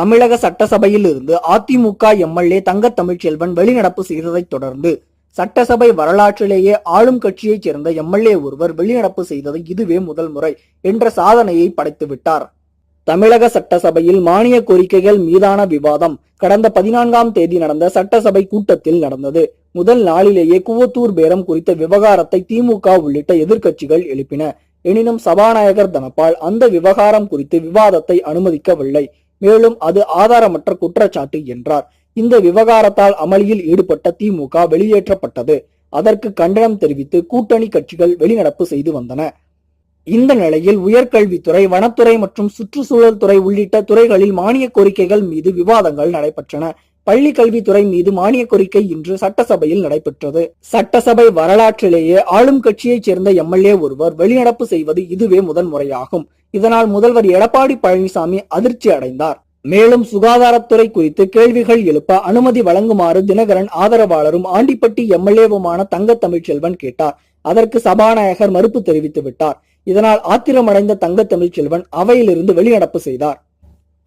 தமிழக சட்டசபையில் இருந்து அதிமுக எம்எல்ஏ தங்க தமிழ்ச்செல்வன் வெளிநடப்பு செய்ததைத் தொடர்ந்து சட்டசபை வரலாற்றிலேயே ஆளும் கட்சியைச் சேர்ந்த எம்எல்ஏ ஒருவர் வெளிநடப்பு செய்தது இதுவே முதல் முறை என்ற சாதனையை படைத்துவிட்டார் தமிழக சட்டசபையில் மானிய கோரிக்கைகள் மீதான விவாதம் கடந்த பதினான்காம் தேதி நடந்த சட்டசபை கூட்டத்தில் நடந்தது. முதல் நாளிலேயே குவத்தூர் பேரம் குறித்த விவகாரத்தை திமுக உள்ளிட்ட எதிர்க்கட்சிகள் எழுப்பின. எனினும் சபாநாயகர் தனபால் அந்த விவகாரம் குறித்து விவாதத்தை அனுமதிக்கவில்லை. மேலும் அது ஆதாரமற்ற குற்றச்சாட்டு என்றார். இந்த விவகாரத்தால் அமளியில் ஈடுபட்ட திமுக வெளியேற்றப்பட்டது. அதற்கு கண்டனம் தெரிவித்து கூட்டணி கட்சிகள் வெளிநடப்பு செய்து வந்தன. இந்த நிலையில் உயர்கல்வித்துறை வனத்துறை மற்றும் சுற்றுச்சூழல் துறை உள்ளிட்ட துறைகளில் மானிய கோரிக்கைகள் மீது விவாதங்கள் நடைபெற்றன. பள்ளி கல்வித்துறை மீது மானிய கோரிக்கை இன்று சட்டசபையில் நடைபெற்றது. சட்டசபை வரலாற்றிலேயே ஆளும் கட்சியைச் சேர்ந்த எம்எல்ஏ ஒருவர் வெளிநடப்பு செய்வது இதுவே முதன் முறையாகும் இதனால் முதல்வர் எடப்பாடி பழனிசாமி அதிர்ச்சி அடைந்தார். மேலும் சுகாதாரத்துறை குறித்து கேள்விகள் எழுப்ப அனுமதி வழங்குமாறு தினகரன் ஆதரவாளரும் ஆண்டிப்பட்டி எம்எல்ஏவுமான தங்க தமிழ்ச்செல்வன் கேட்டார். அதற்கு சபாநாயகர் மறுப்பு தெரிவித்து விட்டார். இதனால் ஆத்திரமடைந்த தங்க தமிழ்ச்செல்வன் அவையிலிருந்து வெளிநடப்பு செய்தார்.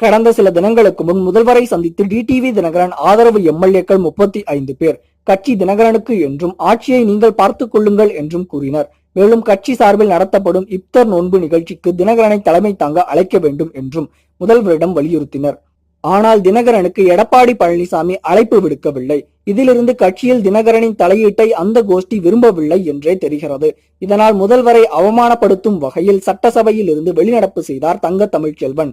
கடந்த சில தினங்களுக்கு முன் முதல்வரை சந்தித்து டிடிவி தினகரன் ஆதரவு எம்எல்ஏக்கள் முப்பத்தி ஐந்து பேர். கட்சி தினகரனுக்கு என்றும் ஆட்சியை நீங்கள் பார்த்துக் கொள்ளுங்கள் என்றும் கூறினர். மேலும் கட்சி சார்பில் நடத்தப்படும் இப்தர் நோன்பு நிகழ்ச்சிக்கு தினகரனை தலைமை தாங்க அழைக்க வேண்டும் என்றும் முதல்வரிடம் வலியுறுத்தினர். ஆனால் தினகரனுக்கு எடப்பாடி பழனிசாமி அழைப்பு விடுக்கவில்லை. இதிலிருந்து கட்சியில் தினகரனின் தலையீட்டை அந்த கோஷ்டி விரும்பவில்லை என்றே தெரிகிறது. இதனால் முதல்வரை அவமானப்படுத்தும் வகையில் சட்டசபையில் இருந்து வெளிநடப்பு செய்தார் தங்க தமிழ்ச்செல்வன்.